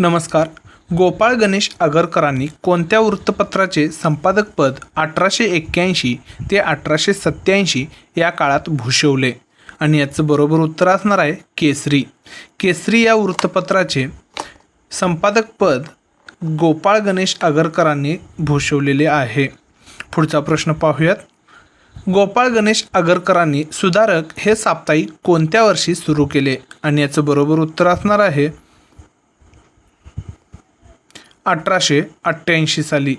नमस्कार. गोपाळ गणेश आगरकरांनी कोणत्या वृत्तपत्राचे संपादकपद अठराशे एक्क्याऐंशी ते अठराशे सत्त्याऐंशी या काळात भूषवले? आणि याचं बरोबर उत्तर असणार आहे केसरी. केसरी या वृत्तपत्राचे संपादकपद गोपाळ गणेश आगरकरांनी भूषवलेले आहे. पुढचा प्रश्न पाहूयात. गोपाळ गणेश आगरकरांनी सुधारक हे साप्ताहिक कोणत्या वर्षी सुरू केले? आणि याचं बरोबर उत्तर असणार आहे अठराशे अठ्ठ्याऐंशी साली.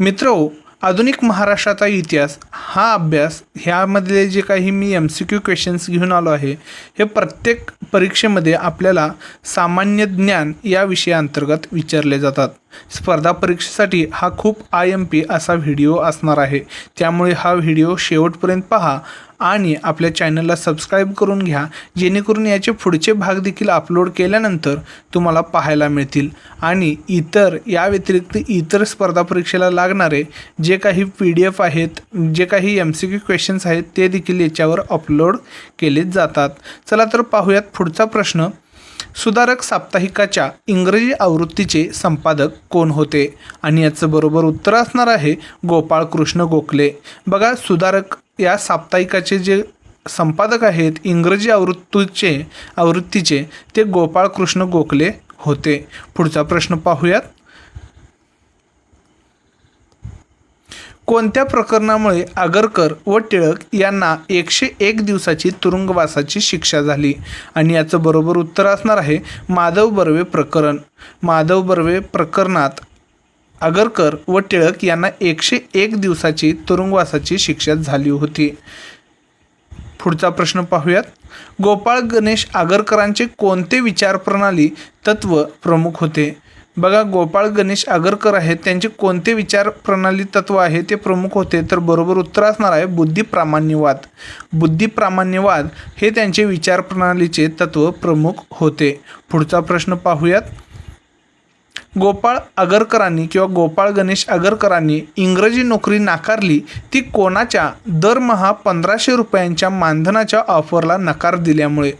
मित्र हो, आधुनिक महाराष्ट्राचा इतिहास हा अभ्यास ह्यामधले जे काही मी एम सी क्यू क्वेश्चन्स घेऊन आलो आहे हे प्रत्येक परीक्षेमध्ये आपल्याला सामान्य ज्ञान या विषयाअंतर्गत विचारले जातात. स्पर्धा परीक्षेसाठी हा खूप आय एम पी असा व्हिडिओ असणार आहे. त्यामुळे हा व्हिडिओ शेवटपर्यंत पहा. आणि आपल्या चॅनलला सबस्क्राईब करून घ्या जेणेकरून याचे पुढचे भाग देखील अपलोड केल्यानंतर तुम्हाला पाहायला मिळतील. आणि इतर या व्यतिरिक्त इतर स्पर्धा परीक्षेला लागणारे जे काही पी डी एफ आहेत जे काही एम सी क्यू क्वेश्चन्स आहेत ते देखील याच्यावर अपलोड केले जातात. चला तर पाहूयात पुढचा प्रश्न. सुधारक साप्ताहिकाच्या इंग्रजी आवृत्तीचे संपादक कोण होते? आणि याचं बरोबर उत्तर असणार आहे गोपाळ कृष्ण गोखले. बघा सुधारक या साप्ताहिकाचे जे संपादक आहेत इंग्रजी आवृत्तीचे आवृत्तीचे ते गोपाळ कृष्ण गोखले होते. पुढचा प्रश्न पाहूयात. कोणत्या प्रकरणामुळे आगरकर व टिळक यांना एकशे एक दिवसाची तुरुंगवासाची शिक्षा झाली? आणि याचं बरोबर उत्तर असणार आहे माधव बर्वे प्रकरण. माधव बर्वे प्रकरणात आगरकर व टिळक यांना एकशे एक दिवसाची तुरुंगवासाची शिक्षा झाली होती. पुढचा प्रश्न पाहूयात. गोपाळ गणेश आगरकरांचे कोणते विचारप्रणाली तत्व प्रमुख होते? बघा गोपाळ गणेश आगरकर आहेत त्यांचे कोणते विचार प्रणाली तत्व आहे ते प्रमुख होते तर बरोबर उत्तर असणार आहे बुद्धिप्रामाण्यवाद बुद्धिप्रामाण्यवाद हे त्यांचे विचार प्रणालीचे तत्व प्रमुख होते. पुढचा प्रश्न पाहूयात. गोपाळ आगरकरांनी किंवा गोपाळ गणेश आगरकरांनी इंग्रजी नोकरी नाकारली ती कोणाच्या? दरमहा पंधराशे रुपयांच्या मानधनाच्या ऑफरला नकार दिल्यामुळे.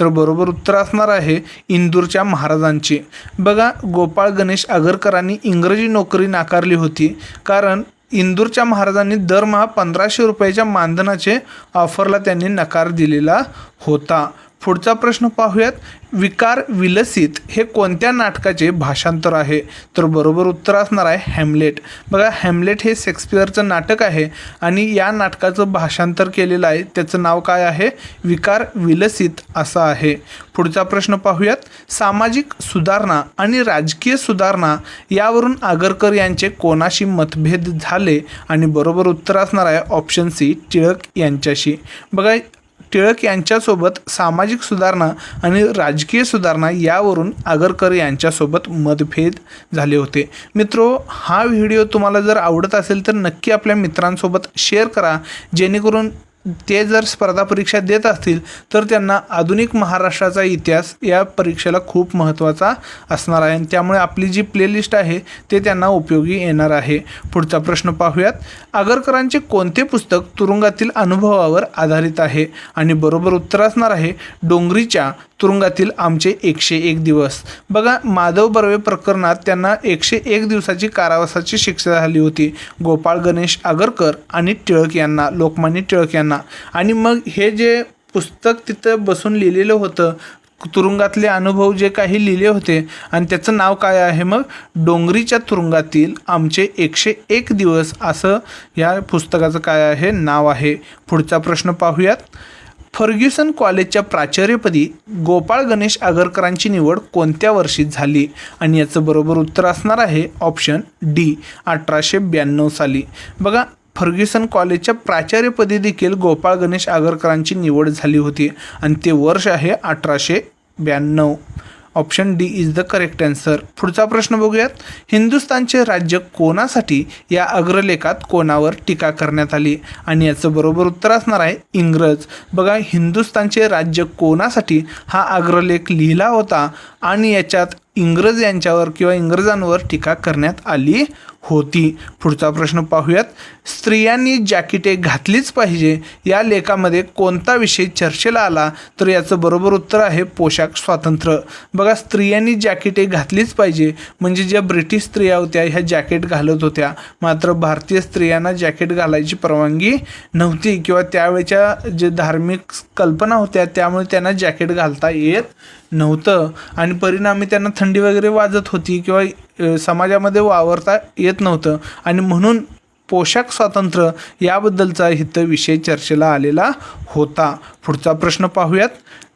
तर बरोबर उत्तर असणार आहे इंदूरच्या महाराजांचे. बघा गोपाळ गणेश आगरकरांनी इंग्रजी नोकरी नाकारली होती कारण इंदूरच्या महाराजांनी दरमहा पंधराशे रुपयाच्या मानधनाचे ऑफरला त्यांनी नकार दिलेला होता. पुढचा प्रश्न पाहूयात. विकार विलसित हे कोणत्या नाटकाचे भाषांतर आहे? तर बरोबर उत्तर असणार आहे हॅमलेट. बघा हॅमलेट हे शेक्सपियरचं नाटक आहे आणि या नाटकाचं भाषांतर केलेलं आहे. त्याचं नाव काय आहे? विकार विलसित असं आहे. पुढचा प्रश्न पाहूयात. सामाजिक सुधारणा आणि राजकीय सुधारणा यावरून आगरकर यांचे कोणाशी मतभेद झाले? आणि बरोबर उत्तर असणार आहे ऑप्शन सी टिळक यांच्याशी. बघा टिळक यांच्यासोबत सामाजिक सुधारणा आणि राजकीय सुधारणा यावरून आगरकर यांच्यासोबत मतभेद झाले होते. मित्रो हा व्हिडिओ तुम्हाला जर आवडत असेल तर नक्की आपल्या मित्रांसोबत शेअर करा जेणेकरून ते जर स्पर्धा परीक्षा देत असतील तर त्यांना आधुनिक महाराष्ट्राचा इतिहास या परीक्षेला खूप महत्त्वाचा असणार आहे. आणि त्यामुळे आपली जी प्लेलिस्ट आहे ते त्यांना उपयोगी येणार आहे. पुढचा प्रश्न पाहूयात. आगरकरांचे कोणते पुस्तक तुरुंगातील अनुभवावर आधारित आहे? आणि बरोबर उत्तर असणार आहे डोंगरीच्या तुरुंगातील आमचे एकशे एक दिवस. बघा माधव बर्वे प्रकरणात त्यांना एकशे एक दिवसाची कारावासाची शिक्षा झाली होती. गोपाळ गणेश आगरकर आणि टिळक यांना लोकमान्य टिळक यांना. आणि मग हे जे पुस्तक तिथं बसून लिहिलेलं होतं तुरुंगातले अनुभव जे काही लिहिले होते आणि त्याचं नाव काय आहे मग? डोंगरीच्या तुरुंगातील आमचे एकशे एक दिवस असं या पुस्तकाचं काय आहे नाव आहे. पुढचा प्रश्न पाहूयात. फर्ग्युसन कॉलेजच्या प्राचार्यपदी गोपाळ गणेश आगरकरांची निवड कोणत्या वर्षी झाली? आणि याचं बरोबर उत्तर असणार आहे ऑप्शन डी अठराशे ब्याण्णव साली. बघा फर्ग्युसन कॉलेजच्या प्राचार्यपदी देखील गोपाळ गणेश आगरकरांची निवड झाली होती. आणि ते वर्ष आहे अठराशे ब्याण्णव. Option D is the correct answer. पुढचा प्रश्न बघूयात. हिंदुस्थानचे राज्य कोणासाठी या अग्रलेखात कोणावर टीका करण्यात आली? आणि याचं बरोबर उत्तर असणार आहे इंग्रज. बघा हिंदुस्थानचे राज्य कोणासाठी हा अग्रलेख लिहिला होता? आणि याच्यात इंग्रज यांच्यावर किंवा इंग्रजांवर टीका करण्यात आली होती. पुढचा प्रश्न पाहूयात. स्त्रियांनी जॅकेटे घातलीच पाहिजे. या लेखामध्ये कोणता विषय चर्चेला आला? तर याचं बरोबर उत्तर आहे पोशाख स्वातंत्र्य. बघा स्त्रियांनी जॅकेटे घातलीच पाहिजे. म्हणजे ज्या ब्रिटिश स्त्रिया होत्या ह्या जॅकेट घालत होत्या. मात्र भारतीय स्त्रियांना जॅकेट घालायची परवानगी नव्हती किंवा त्यावेळच्या जे धार्मिक कल्पना होत्या त्यामुळे त्यांना जॅकेट घालता येत नव्हतं. आणि परिणामी त्यांना थंडी वगैरे वाजत होती किंवा समाजामध्ये वावरता येत नव्हतं. आणि म्हणून पोशाख स्वातंत्र्य याबद्दलचा इथं विषय चर्चेला आलेला होता. पुढचा प्रश्न पाहूयात.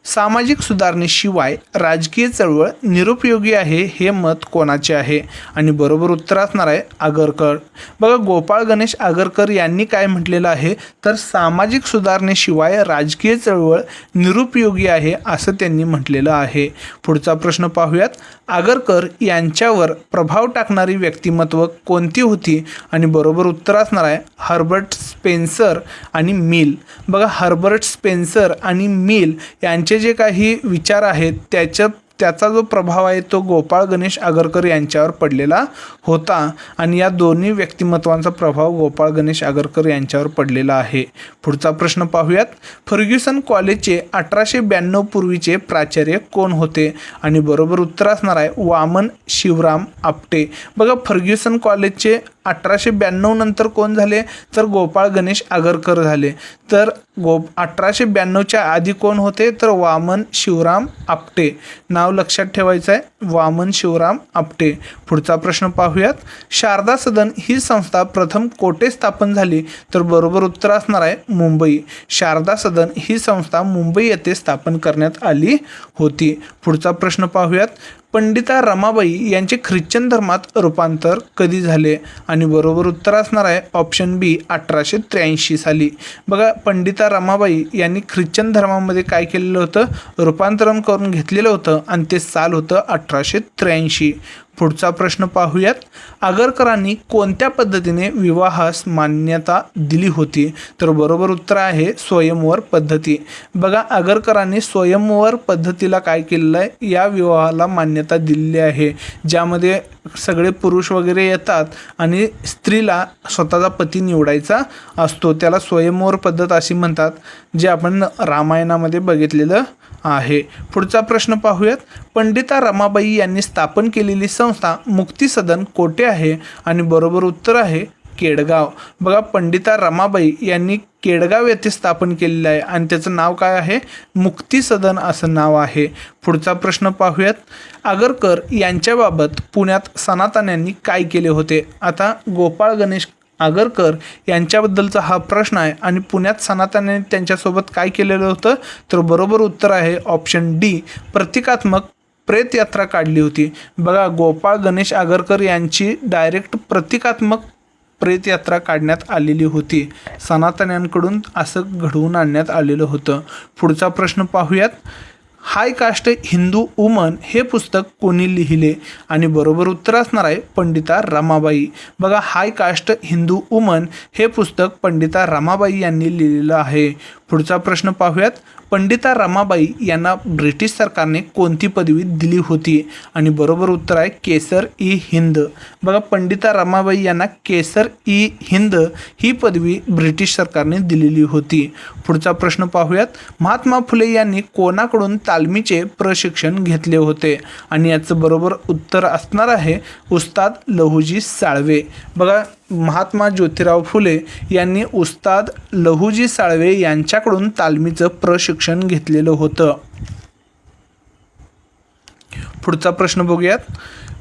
सामाजिक सुधारणेशिवाय राजकीय चळवळ निरुपयोगी आहे हे मत कोणाचे आहे? आणि बरोबर उत्तर असणार आहे आगरकर. बघा गोपाळ गणेश आगरकर यांनी काय म्हटलेलं आहे? तर सामाजिक सुधारणेशिवाय राजकीय चळवळ निरुपयोगी आहे असं त्यांनी म्हटलेलं आहे. पुढचा प्रश्न पाहूयात. आगरकर यांच्यावर प्रभाव टाकणारी व्यक्तिमत्व कोणती होती आणि बरोबर उत्तर असणार आहे हर्बर्ट स्पेन्सर आणि मिल. बघा हर्बर्ट स्पेन्सर आणि मिल यांचे जे काही विचार आहेत त्याच्या त्याचा जो प्रभाव आहे तो गोपाळ गणेश आगरकर यांच्यावर पडलेला होता. आणि या दोन्ही व्यक्तिमत्वांचा प्रभाव गोपाळ गणेश आगरकर यांच्यावर पडलेला आहे. पुढचा प्रश्न पाहूयात. फर्ग्युसन कॉलेजचे अठराशे ब्याण्णव पूर्वीचे प्राचार्य कोण होते? आणि बरोबर उत्तर असणार आहे वामन शिवराम आपटे. बघा फर्ग्युसन कॉलेजचे अठराशे ब्याण्णव नंतर कोण झाले? तर गोपाळ गणेश आगरकर झाले. तर गो अठराशे ब्याण्णवच्या आधी कोण होते? तर वामन शिवराम आपटे. नाव लक्षात ठेवायचं आहे वामन शिवराम आपटे. पुढचा प्रश्न पाहूयात. शारदा सदन ही संस्था प्रथम कोठे स्थापन झाली? तर बरोबर उत्तर असणार आहे मुंबई. शारदा सदन ही संस्था मुंबई येथे स्थापन करण्यात आली होती. पुढचा प्रश्न पाहूयात. पंडिता रमाबाई यांचे ख्रिश्चन धर्मात रूपांतर कधी झाले? आणि बरोबर उत्तर असणार आहे ऑप्शन बी अठराशे त्र्याऐंशी साली. बघा पंडिता रमाबाई यांनी ख्रिश्चन धर्मामध्ये काय केलेलं होतं? रूपांतरण करून घेतलेलं होतं आणि ते साल होतं अठराशे त्र्याऐंशी. पुढचा प्रश्न पाहूयात. आगरकरांनी कोणत्या पद्धतीने विवाहास मान्यता दिली होती? तर बरोबर उत्तर आहे स्वयंवर पद्धती. बघा आगरकरांनी स्वयंवर पद्धतीला काय केलेलं आहे या विवाहाला मान्यता दिलेली आहे. ज्यामध्ये सगळे पुरुष वगैरे येतात आणि स्त्रीला स्वतःचा पती निवडायचा असतो. त्याला स्वयंवर पद्धत अशी म्हणतात जे आपण रामायणामध्ये बघितलेलं आहे. पुढचा प्रश्न पाहूयात. पंडिता रमाबाई यांनी स्थापन केलेली संस्था मुक्ती सदन कोठे आहे? आणि बरोबर उत्तर आहे केडगाव. बघा पंडिता रमाबाई यांनी केडगाव येथे स्थापन केलेलं आहे. आणि त्याचं नाव काय आहे? मुक्ती सदन असं नाव आहे. पुढचा प्रश्न पाहूयात. आगरकर यांच्याबाबत पुण्यात सनातन यांनी काय केले होते? आता गोपाळ गणेश आगरकर यांच्याबद्दलचा हा प्रश्न आहे. आणि पुण्यात सनातनने त्यांच्यासोबत काय केलेलं होतं? तर बरोबर उत्तर आहे ऑप्शन डी प्रतिकात्मक प्रेत यात्रा काढली होती. बघा गोपाळ गणेश आगरकर यांची डायरेक्ट प्रतिकात्मक प्रेत यात्रा काढण्यात आलेली होती. सनातन्यांकडून असं घडवून आणण्यात आलेलं होतं. पुढचा प्रश्न पाहूयात. हाय कास्ट हिंदू वुमन हे पुस्तक कोणी लिहिले आणि बरोबर उत्तर असणार आहे पंडिता रमाबाई. बघा हाय कास्ट हिंदू वुमन हे पुस्तक पंडिता रमाबाई यांनी लिहिलेलं आहे. पुढचा प्रश्न पाहूयात. पंडिता रमाबाई यांना ब्रिटिश सरकारने कोणती पदवी दिली होती? आणि बरोबर उत्तर आहे केसर ई हिंद. बघा पंडिता रमाबाई यांना केसर ई हिंद ही पदवी ब्रिटिश सरकारने दिलेली होती. पुढचा प्रश्न पाहूयात. महात्मा फुले यांनी कोणाकडून तालमीचे प्रशिक्षण घेतले होते? आणि याचं बरोबर उत्तर असणार आहे उस्ताद लहुजी साळवे. बघा महात्मा ज्योतिराव फुले यांनी उस्ताद लहुजी साळवे यांच्याकडून तालमीचं प्रशिक्षण घेतलेलं होतं. पुढचा प्रश्न बघूयात.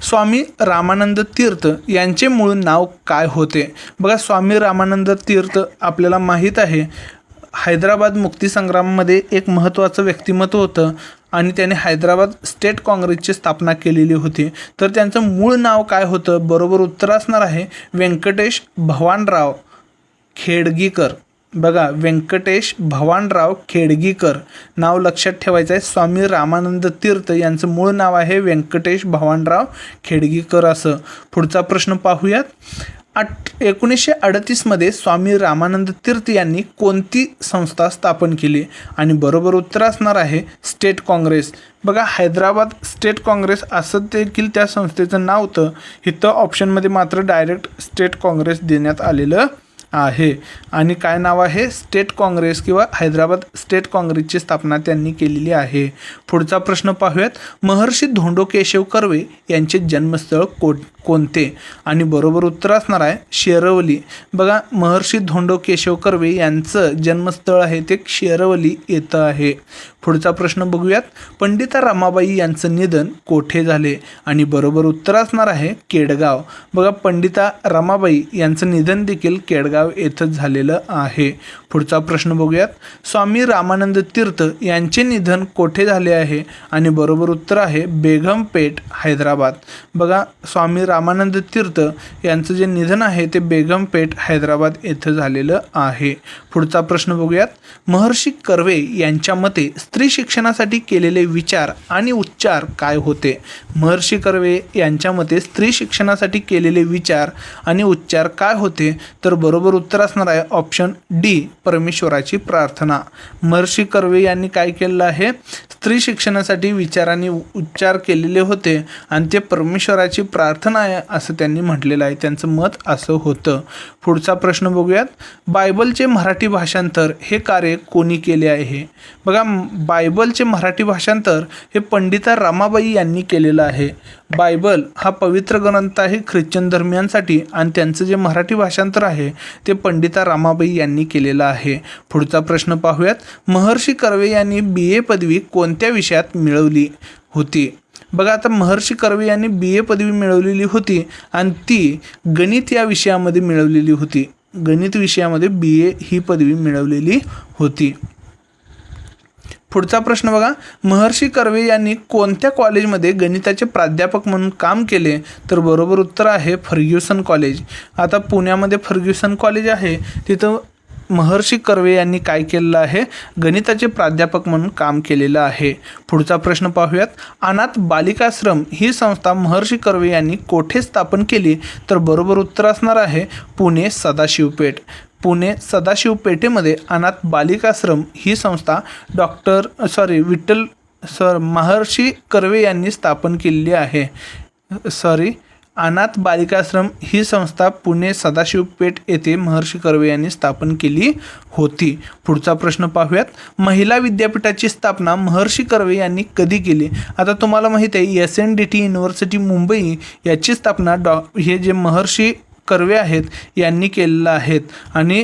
स्वामी रामानंद तीर्थ यांचे मूळ नाव काय होते? बघा स्वामी रामानंद तीर्थ आपल्याला माहीत आहे. हैदराबाद मुक्तीसंग्राममध्ये एक महत्त्वाचं व्यक्तिमत्व होतं. आणि त्याने हैदराबाद स्टेट काँग्रेसची स्थापना केलेली होती. तर त्यांचं मूळ नाव काय होतं? बरोबर उत्तर असणार आहे व्यंकटेश भवानराव खेडगीकर. बघा व्यंकटेश भवानराव खेडगीकर. नाव लक्षात ठेवायचं आहे स्वामी रामानंद तीर्थ यांचं मूळ नाव आहे व्यंकटेश भवानराव खेडगीकर असं. पुढचा प्रश्न पाहूयात. आठ एकोणीसशे अडतीसमध्ये स्वामी रामानंद तीर्थ यांनी कोणती संस्था स्थापन केली? आणि बरोबर उत्तर असणार आहे स्टेट काँग्रेस. बघा हैदराबाद स्टेट काँग्रेस असं देखील त्या संस्थेचं नाव होतं. इथं ऑप्शनमध्ये मात्र डायरेक्ट स्टेट काँग्रेस देण्यात आलेलं आहे. आणि काय नाव आहे? स्टेट काँग्रेस किंवा हैदराबाद स्टेट काँग्रेसची स्थापना त्यांनी केलेली आहे. पुढचा प्रश्न पाहूयात. महर्षी धोंडो केशव कर्वे यांचे जन्मस्थळ को कोणते? आणि बरोबर उत्तर असणार आहे शेरवली. बघा महर्षी धोंडो केशव कर्वे यांचं जन्मस्थळ आहे ते शेरवली येतं आहे. पुढचा प्रश्न बघूयात. पंडिता रमाबाई यांचं निधन कोठे झाले? आणि बरोबर उत्तर असणार आहे केडगाव. बघा पंडिता रमाबाई यांचं निधन देखील केडगाव येथंच झालेलं आहे. पुढचा प्रश्न बघूयात. स्वामी रामानंद तीर्थ यांचे निधन कोठे झाले आहे? आणि बरोबर उत्तर आहे बेगमपेठ हैदराबाद. बघा स्वामी रामानंद तीर्थ यांचं जे निधन आहे ते बेगमपेठ हैदराबाद येथं झालेलं आहे. पुढचा प्रश्न बघूयात. महर्षी कर्वे यांच्या मते स्त्री शिक्षणासाठी केलेले विचार आणि उच्चार काय होते? महर्षी कर्वे यांच्या मते स्त्री शिक्षणासाठी केलेले विचार आणि उच्चार काय होते? तर बरोबर उत्तर असणार आहे ऑप्शन डी परमेश्वराची प्रार्थना. महर्षी कर्वे यांनी काय केलेलं आहे? स्त्री शिक्षणासाठी विचार आणि उच्चार केलेले होते आणि ते परमेश्वराची प्रार्थना आहे असं त्यांनी म्हटलेलं आहे. त्यांचं मत असं होतं. पुढचा प्रश्न बघूयात. बायबलचे मराठी भाषांतर हे कार्य कोणी केले आहे? बघा बायबलचे मराठी भाषांतर हे पंडिता रामाबाई यांनी केलेलं आहे. बायबल हा पवित्र ग्रंथ आहे ख्रिश्चन धर्मियांसाठी आणि त्यांचं जे मराठी भाषांतर आहे ते पंडिता रामाबाई यांनी केलेलं आहे. पुढचा प्रश्न पाहूयात. महर्षी कर्वे यांनी बी ए पदवी कोणत्या विषयात मिळवली होती? बघा आता महर्षी कर्वे यांनी बी ए पदवी मिळवलेली होती आणि ती गणित या विषयामध्ये मिळवलेली होती. गणित विषयामध्ये बी ए ही पदवी मिळवलेली होती. पुढचा प्रश्न बघा. महर्षी कर्वे यांनी कोणत्या कॉलेजमध्ये गणिताचे प्राध्यापक म्हणून काम केले? तर बरोबर उत्तर आहे फर्ग्युसन कॉलेज. आता पुण्यामध्ये फर्ग्युसन कॉलेज आहे. तिथं महर्षी कर्वे यांनी काय केलेलं आहे? गणिताचे प्राध्यापक म्हणून काम केलेलं आहे. पुढचा प्रश्न पाहूयात. अनाथ बालिकाश्रम ही संस्था महर्षी कर्वे यांनी कोठे स्थापन केली? तर बरोबर उत्तर असणार आहे पुणे सदाशिवपेठ. पुणे सदाशिव पेठेमध्ये अनाथ बालिकाश्रम ही संस्था doctor sorry Vitthal sir Maharshi Karve यांनी स्थापन केलेली आहे. सॉरी अनाथ बालिकाश्रम ही संस्था पुणे सदाशिवपेठ येथे महर्षी कर्वे यांनी स्थापन केली होती. पुढचा प्रश्न पाहूयात. महिला विद्यापीठाची स्थापना महर्षी कर्वे यांनी कधी केली? आता तुम्हाला माहीत आहे S N D T university Mumbai याची स्थापना डॉ हे जे महर्षी कर्वे आहेत यांनी केलेलं आहेत. आणि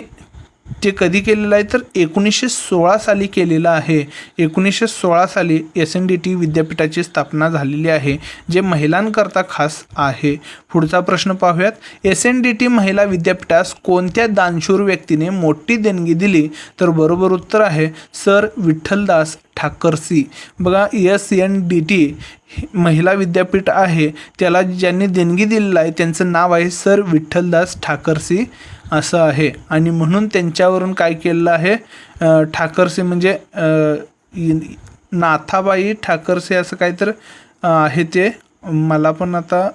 ते कधी केलेलं आहे? तर एकोणीसशे सोळा साली केलेलं आहे. एकोणीसशे सोळा साली एस एन डी टी विद्यापीठाची स्थापना झालेली आहे जे महिलांकरता खास आहे. पुढचा प्रश्न पाहूयात. एस एन डी टी महिला विद्यापीठास कोणत्या दानशूर व्यक्तीने मोठी देणगी दिली? तर बरोबर उत्तर आहे सर विठ्ठलदास ठाकरसी. बघा एस एन डी टी महिला विद्यापीठ आहे. त्याला ज्यांनी देणगी दिलेलं आहे त्यांचं नाव आहे सर विठ्ठलदास ठाकरसी. असं आहे. आणि म्हणून त्यांच्यावरून काय केलेलं आहे ठाकरसे म्हणजे नाथाबाई ठाकरसे असं काहीतरी आहे ते. मला पण आता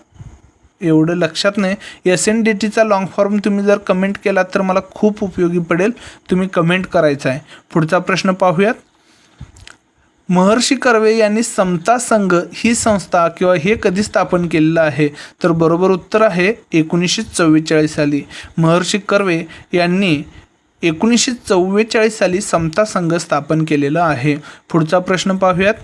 एवढं लक्षात नाही. एस एन डी टीचा लॉंग फॉर्म तुम्ही जर कमेंट केलात तर मला खूप उपयोगी पडेल. तुम्ही कमेंट करायचा आहे. पुढचा प्रश्न पाहूयात. महर्षी कर्वे यांनी समता संघ ही संस्था किंवा हे कधी स्थापन केलेलं आहे? तर बरोबर उत्तर आहे एकोणीसशे चव्वेचाळीस साली. महर्षी कर्वे यांनी एकोणीसशे चव्वेचाळीस साली समता संघ स्थापन केलेला आहे. पुढचा प्रश्न पाहूयात.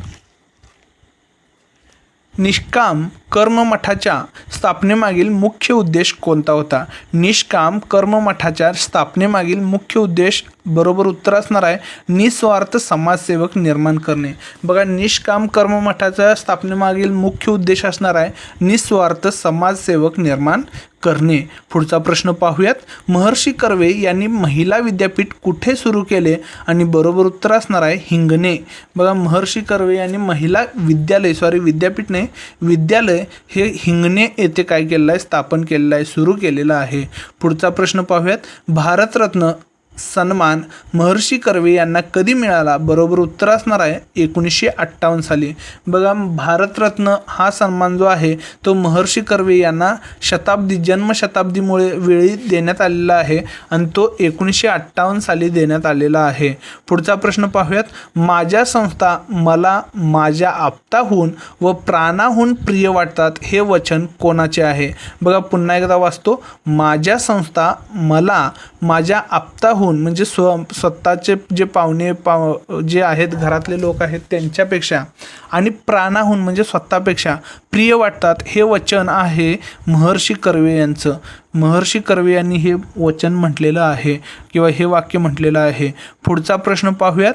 निष्काम कर्ममठाच्या स्थापनेमागील मुख्य उद्देश कोणता होता? निष्काम कर्ममठाच्या स्थापनेमागील मुख्य उद्देश बरोबर उत्तर असणार आहे निस्वार्थ समाजसेवक निर्माण करणे. बघा निष्काम कर्ममठाच्या स्थापनेमागील मुख्य उद्देश असणार आहे निस्वार्थ समाजसेवक निर्माण करणे. पुढचा प्रश्न पाहूयात. महर्षी कर्वे यांनी महिला विद्यापीठ कुठे सुरू केले आणि बरोबर उत्तर असणार आहे हिंगणे. बघा महर्षी कर्वे यांनी महिला विद्यालय सॉरी विद्यापीठने विद्यालय हे हिंगणे येथे काय केलेलं आहे स्थापन केलेलं आहे सुरू केलेलं आहे. पुढचा प्रश्न पाहूयात. भारतरत्न सन्मान महर्षी कर्वे यांना कधी मिळाला? बरोबर उत्तर असणार आहे एकोणीसशे अठ्ठावन्न साली. बघा भारतरत्न हा सन्मान जो आहे तो महर्षी कर्वे यांना शताब्दी जन्मशताब्दीमुळे वेळी देण्यात आलेला आहे आणि तो एकोणीसशे अठ्ठावन्न साली देण्यात आलेला आहे. पुढचा प्रश्न पाहूयात. माझ्या संस्था मला माझ्या आप्ताहून व प्राणाहून प्रिय वाटतात हे वचन कोणाचे आहे? बघा पुन्हा एकदा वाचतो. माझ्या संस्था मला माझ्या आप्ताहून म्हणजे स्व स्वतःचे जे पाहुणे पाव जे आहेत घरातले लोक आहेत त्यांच्यापेक्षा आणि प्राणाहून म्हणजे स्वतःपेक्षा प्रिय वाटतात हे वचन आहे महर्षी कर्वे यांचं. महर्षी कर्वे यांनी हे वचन म्हटलेलं आहे किंवा हे वाक्य म्हटलेलं आहे. पुढचा प्रश्न पाहूयात.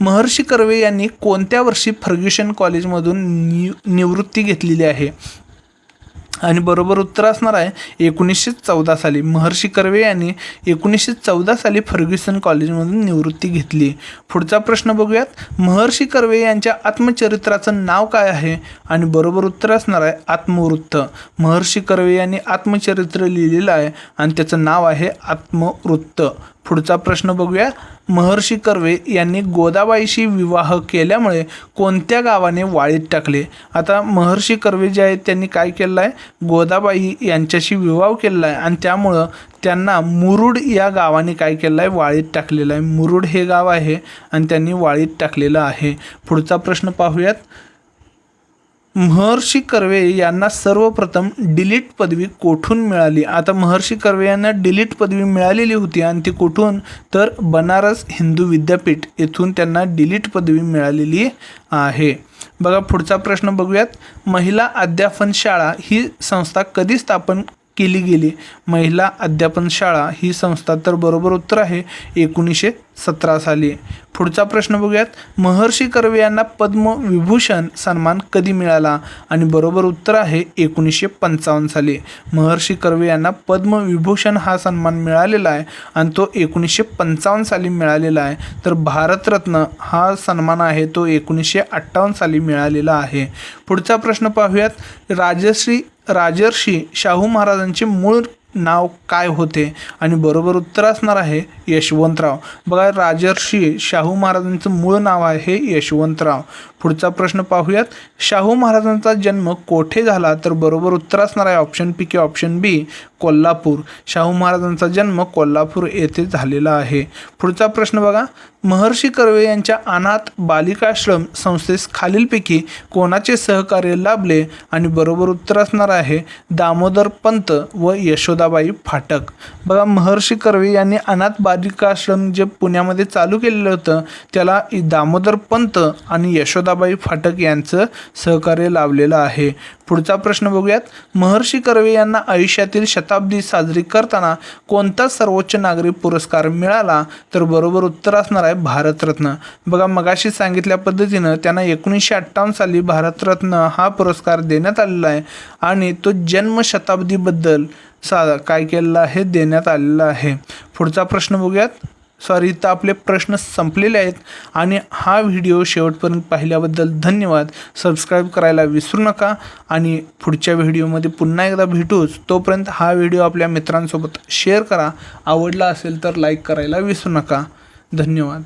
महर्षी कर्वे यांनी कोणत्या वर्षी फर्ग्युशन कॉलेजमधून नि निवृत्ती घेतलेली आहे? आणि बरोबर उत्तर असणार आहे एकोणीसशे चौदा साली महर्षी कर्वे यांनी एकोणीसशे चौदा साली फर्ग्युसन कॉलेजमधून निवृत्ती घेतली. पुढचा प्रश्न बघूयात महर्षी कर्वे यांच्या आत्मचरित्राचं नाव काय आहे? आणि बरोबर उत्तर असणार आहे आत्मवृत्त. महर्षी कर्वे यांनी आत्मचरित्र लिहिलेलं आहे आणि त्याचं नाव आहे आत्मवृत्त. पुढचा प्रश्न बघूया. महर्षी कर्वे यांनी गोदाबाईशी विवाह केल्यामुळे कोणत्या गावाने वाळीत टाकले? आता महर्षी कर्वे जे आहेत त्यांनी काय केलं आहे गोदाबाई यांच्याशी विवाह केलेला आहे आणि त्यामुळं त्यांना मुरुड या गावाने काय केलं आहे वाळीत टाकलेलं आहे. मुरुड हे गाव आहे आणि त्यांनी वाळीत टाकलेलं आहे. पुढचा प्रश्न पाहूयात. महर्षी कर्वे यांना सर्वप्रथम डिलीट पदवी कोठून मिळाली? आता महर्षी कर्वे यांना डिलीट पदवी मिळालेली होती आणि ती कुठून? तर बनारस हिंदू विद्यापीठ येथून त्यांना डिलीट पदवी मिळालेली आहे. बघा पुढचा प्रश्न बघूयात. महिला अध्यापन शाळा ही संस्था कधी स्थापन केली गेली. महिला अध्यापन शाळा ही संस्था तर बरोबर उत्तर आहे एकोणीसशे सतरा साली. पुढचा प्रश्न बघूयात. महर्षी कर्वे यांना पद्मविभूषण सन्मान कधी मिळाला? आणि बरोबर उत्तर आहे एकोणीसशे पंचावन्न साली. महर्षी कर्वे यांना पद्मविभूषण हा सन्मान मिळालेला आहे आणि तो एकोणीसशे पंचावन्न साली मिळालेला आहे. तर भारतरत्न हा सन्मान आहे तो एकोणीसशे अठ्ठावन्न साली मिळालेला आहे. पुढचा प्रश्न पाहूयात. राजश्री राजर्षी शाहू महाराजांचे मूळ नाव काय होते? आणि बरोबर उत्तर असणार आहे यशवंतराव. बघा राजर्षी शाहू महाराजांचं मूळ नाव आहे यशवंतराव. पुढचा प्रश्न पाहूयात. शाहू महाराजांचा जन्म कोठे झाला? तर बरोबर उत्तर असणार आहे ऑप्शन पी किंवा ऑप्शन बी कोल्हापूर. शाहू महाराजांचा जन्म कोल्हापूर येथे झालेला आहे. पुढचा प्रश्न बघा. महर्षी कर्वे यांच्या अनाथ बालिकाश्रम संस्थेस खालीलपैकी कोणाचे सहकार्य लाभले? आणि बरोबर उत्तर असणार आहे दामोदर पंत व यशोदाबाई फाटक. बघा महर्षी कर्वे यांनी अनाथ बालिकाश्रम जे पुण्यामध्ये चालू केलेलं होतं त्याला दामोदर पंत आणि यशोदाबाई फाटक यांचं सहकार्य लाभलेलं आहे. पुढचा प्रश्न बघूयात. महर्षी कर्वे यांना आयुष्यातील शताब्दी साजरी करताना कोणता सर्वोच्च नागरी पुरस्कार मिळाला? तर बरोबर उत्तर असणार आहे भारतरत्न. बघा मगाशी सांगितल्या पद्धतीनं त्यांना एकोणीसशे अठ्ठावन्न साली भारतरत्न हा पुरस्कार देण्यात आलेला आहे आणि तो जन्मशताब्दीबद्दल सा काय केलेलं आहे? देण्यात आलेला आहे. पुढचा प्रश्न बघूयात. सॉरी इथं आपले प्रश्न संपलेले आहेत आणि हा व्हिडिओ शेवटपर्यंत पाहिल्याबद्दल धन्यवाद. सबस्क्राईब करायला विसरू नका आणि पुढच्या व्हिडिओमध्ये पुन्हा एकदा भेटूच. तोपर्यंत हा व्हिडिओ आपल्या मित्रांसोबत शेअर करा. आवडला असेल तर लाईक करायला विसरू नका. धन्यवाद.